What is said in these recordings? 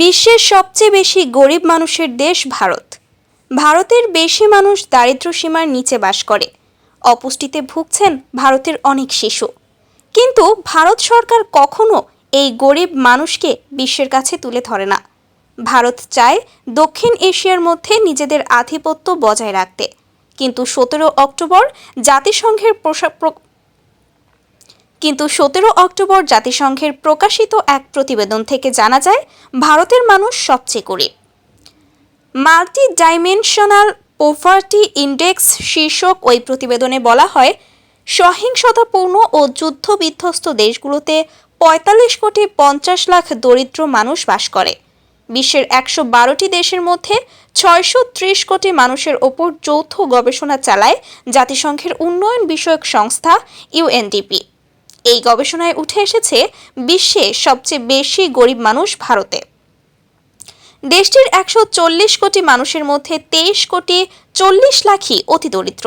বিশ্বের সবচেয়ে বেশি গরিব মানুষের দেশ ভারত। ভারতের বেশি মানুষ দারিদ্র্য সীমার নিচে বাস করে। অপুষ্টিতে ভুগছেন ভারতের অনেক শিশু। কিন্তু ভারত সরকার কখনো এই গরিব মানুষকে বিশ্বের কাছে তুলে ধরে না। ভারত চায় দক্ষিণ এশিয়ার মধ্যে নিজেদের আধিপত্য বজায় রাখতে। কিন্তু সতেরো অক্টোবর জাতিসংঘের কিন্তু সতেরো অক্টোবর জাতিসংঘের প্রকাশিত এক প্রতিবেদন থেকে জানা যায়, ভারতের মানুষ সবচেয়ে গরিব। মাল্টি ডাইমেনশনাল পোভার্টি ইন্ডেক্স শীর্ষক ওই প্রতিবেদনে বলা হয়, সহিংসতাপূর্ণ ও যুদ্ধ বিধ্বস্ত দেশগুলোতে পঁয়তাল্লিশ কোটি পঞ্চাশ লাখ দরিদ্র মানুষ বাস করে। বিশ্বের একশো বারোটি দেশের মধ্যে ছয়শো ত্রিশ কোটি মানুষের ওপর যৌথ গবেষণা চালায় জাতিসংঘের উন্নয়ন বিষয়ক সংস্থা ইউএনডিপি। এই গবেষণায় উঠে এসেছে বিশ্বে সবচেয়ে বেশি গরিব মানুষ ভারতে। দেশটির একশো চল্লিশ কোটি মানুষের মধ্যে তেইশ কোটি চল্লিশ লাখই অতি দরিদ্র।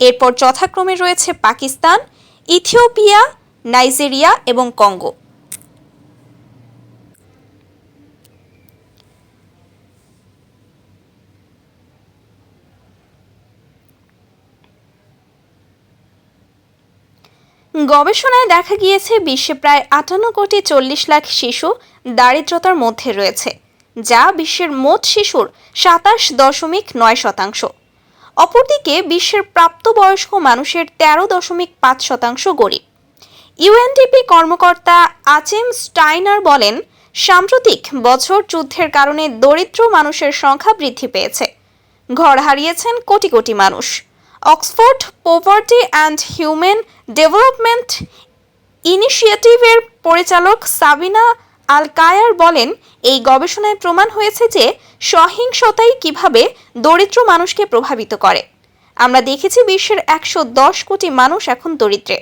এরপর যথাক্রমে রয়েছে পাকিস্তান, ইথিওপিয়া, নাইজেরিয়া এবং কঙ্গো। গবেষণায় দেখা গিয়েছে বিশ্বে প্রায় আটান্ন কোটি চল্লিশ লাখ শিশু দারিদ্রতার মধ্যে রয়েছে, যা বিশ্বের মোট শিশুর সাতাশ দশমিক নয় শতাংশ। অপরদিকে, বিশ্বের প্রাপ্তবয়স্ক মানুষের তেরো দশমিক পাঁচ শতাংশ গরিব। ইউএনডিপি কর্মকর্তা আচেম স্টাইনার বলেন, সাম্প্রতিক বছর যুদ্ধের কারণে দরিদ্র মানুষের সংখ্যা বৃদ্ধি পেয়েছে। ঘর হারিয়েছেন কোটি কোটি মানুষ। Oxford poverty and human development ইনিশিয়েটিভের পরিচালক সাবিনা আল কায়ার বলেন, এই গবেষণায় প্রমাণ হয়েছে যে সহিংসতাই কীভাবে দরিদ্র মানুষকে প্রভাবিত করে। আমরা দেখেছি বিশ্বের একশো দশ কোটি মানুষ এখন দরিদ্রে।